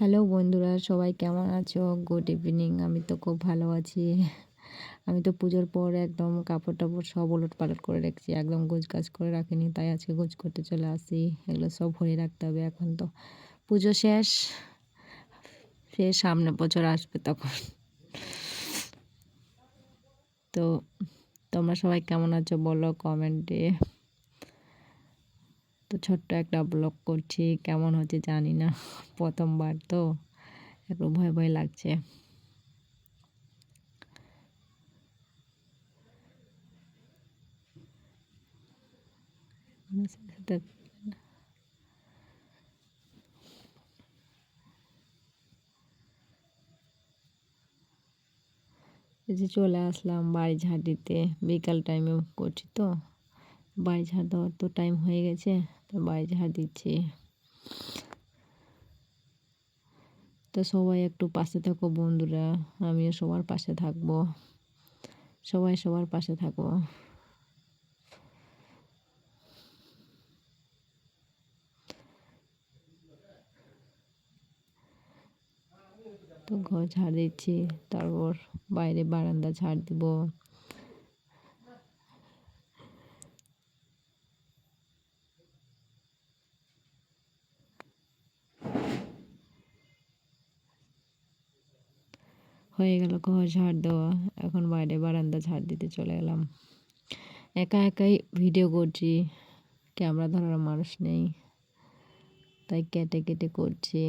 Hello বন্ধুরা, সবাই কেমন আছো? গুড ইভিনিং আমি তো খুব ভালো আছি। আমি তো পুজোর পর একদম কাপড় টাপড় সব ওলট পালট করে রেখেছি, একদম গোছ গাছ করে রাখিনি, তাই আজকে গোছ করতে চলে আসি। এগুলো সব ভরে রাখতে হবে এখন তো। পুজো শেষ, ফের সামনে বছর আসবে তখন। তো তোমরা সবাই কেমন আছো বলো কমেন্টে। তো ছোট্ট একটা ব্লগ করছি, কেমন হচ্ছে জানি না, প্রথমবার তো, একটু ভয় ভয় লাগছে। যে চলে আসলাম বাড়ি ঝাড় দিতে, বিকাল টাইমে করছি তো বাড়ি ঝাড় দেওয়ার তো টাইম হয়ে গেছে। তো বাড়ি ঝাড় দিচ্ছি। তো সবাই একটু পাশে থাকো বন্ধুরা, আমিও সবার পাশে থাকব। সবাই সবার পাশে থাকব তো ঘর ঝাড় দিচ্ছি, তারপর বাইরে বারান্দা ঝাড় দিব। হয়ে গেল, ঘর ঝাড় দেওয়া। এখন বাইরে বারান্দা ঝাড় দিতে চলে এলাম একা একাই ভিডিও করছি, ক্যামেরা ধরার মানুষ নেই, তাই কেটে কেটে করছি।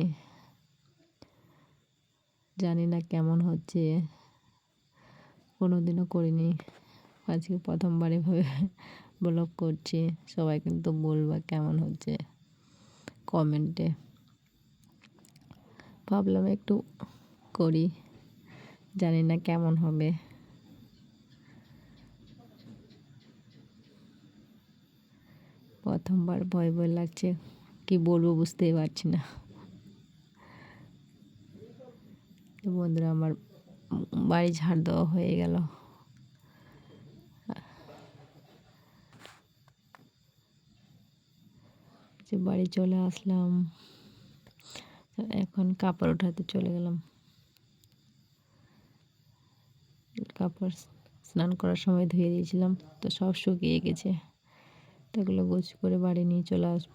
জানি না কেমন হচ্ছে কোনো দিনও করিনি। আজকে প্রথমবার এভাবে ব্লগ করছি, সবাই কিন্তু বলবা কেমন হচ্ছে কমেন্টে। ভাবলাম একটু করি। জানি না কেমন হবে। প্রথমবার ভয় ভয় লাগছে, কি বলব বুঝতেই পারছি না। বন্ধুরা, আমার বাড়ি ঝাড় দেওয়া হয়ে গেল। বাড়ি চলে আসলাম এখন কাপড় উঠাতে চলে গেলাম। কাপড় স্নান করার সময় ধুয়ে দিয়েছিলাম, তো সব শুকিয়ে গেছে। তো এগুলো গোছ করে বাড়ি নিয়ে চলে আসব।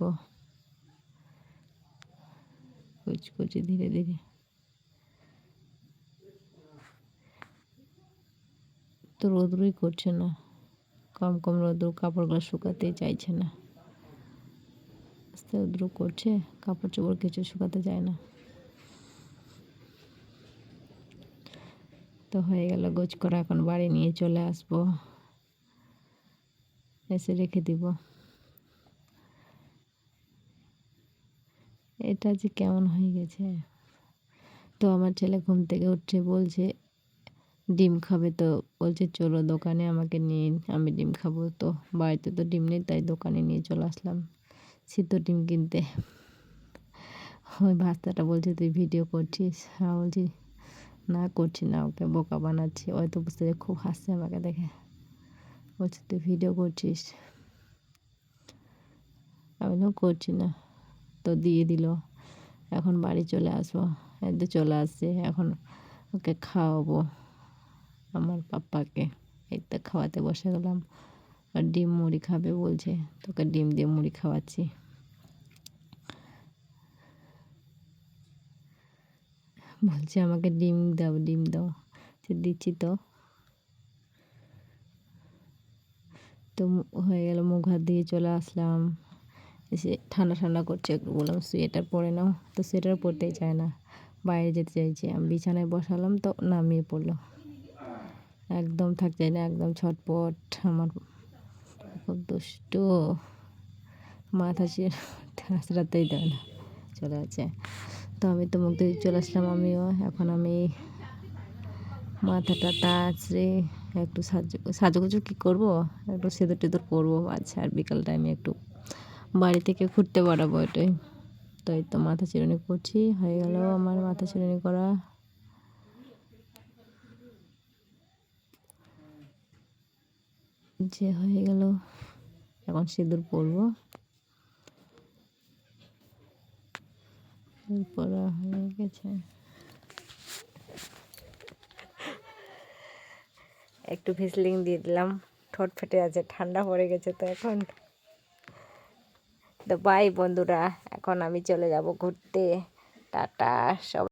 কুচকুচি ধীরে ধীরে। তো রোদ্রই করছে না। কম কম রোদ্র কাপড়গুলো শুকাতেই চাইছে না। আস্তে রোদ্র করছে, কাপড় চোপড় কিছু শুকাতে যায় না। তো হয়ে গেল, গোছ করা এখন বাড়ি নিয়ে চলে আসব। এসে রেখে দিব। এটা যে কেমন হয়ে গেছে। তো আমার ছেলে ঘুম থেকে উঠছে, বলছে, ডিম খাবে তো? বলছে, চলো দোকানে আমাকে নিয়ে, আমি ডিম খাব তো। বাড়িতে তো ডিম নেই, তাই দোকানে নিয়ে চলে আসলাম সিদ্ধ ডিম কিনতে। ওই বাচ্চাটা বলছে, তুই ভিডিও করছিস? হ্যাঁ বলছি না করছি না, ওকে বোকা বানাচ্ছি। হয়তো বুঝতে খুব হাসছে আমাকে দেখে। বলছে, তুই ভিডিও করছিস? আমি তো করছি না। তো দিয়ে দিল। এখন বাড়ি চলে আসব। এতে চলে আসছে, এখন ওকে খাওয়াবো আমার পাপ্পাকে। এই তো খাওয়াতে বসে গেলাম। আর ডিম মুড়ি খাবে বলছে, তোকে ডিম দিয়ে মুড়ি খাওয়াচ্ছি। বলছে আমাকে ডিম দাও ডিম দাও। সে দিচ্ছি তো। তো হয়ে গেল, মুখ হাত দিয়ে চলে আসলাম। এসে ঠান্ডা ঠান্ডা করছে বললাম, সোয়েটার পরে নাও। তো সোয়েটার পরতেই চায় না। বাইরে যেতে চাইছে। আমি বিছানায় বসালাম, তো নামিয়ে পড়ল। একদম থাক চাই না, একদম ছটপট। আমার খুব দুষ্ট। মাথা সে রাতেই দেয় না। চলে আছে তো আমি তো মুখ দিয়ে চলে আসলাম আমিও। এখন আমি মাথাটা তাচড়ে একটু সাজু, সাজুগুজু কী করব? একটু সেদুর টেদুর করব আচ্ছা আর বিকাল টাইমে একটু বাড়ি থেকে ঘুরতে বাড়াবো এটাই। তাই তো মাথা চিরুনি করছি, হয়ে গেল আমার মাথা চিরুনি করা। যে হয়ে গেল, এখন সিঁদুর পরবো। পরা হয়ে গেছে। একটু ভিসলিং দিয়ে দিলাম। ঠোঁট ফেটে আছে, ঠান্ডা পড়ে গেছে তো এখন। তো বাই বন্ধুরা, এখন আমি চলে যাব ঘুরতে। টাটা সব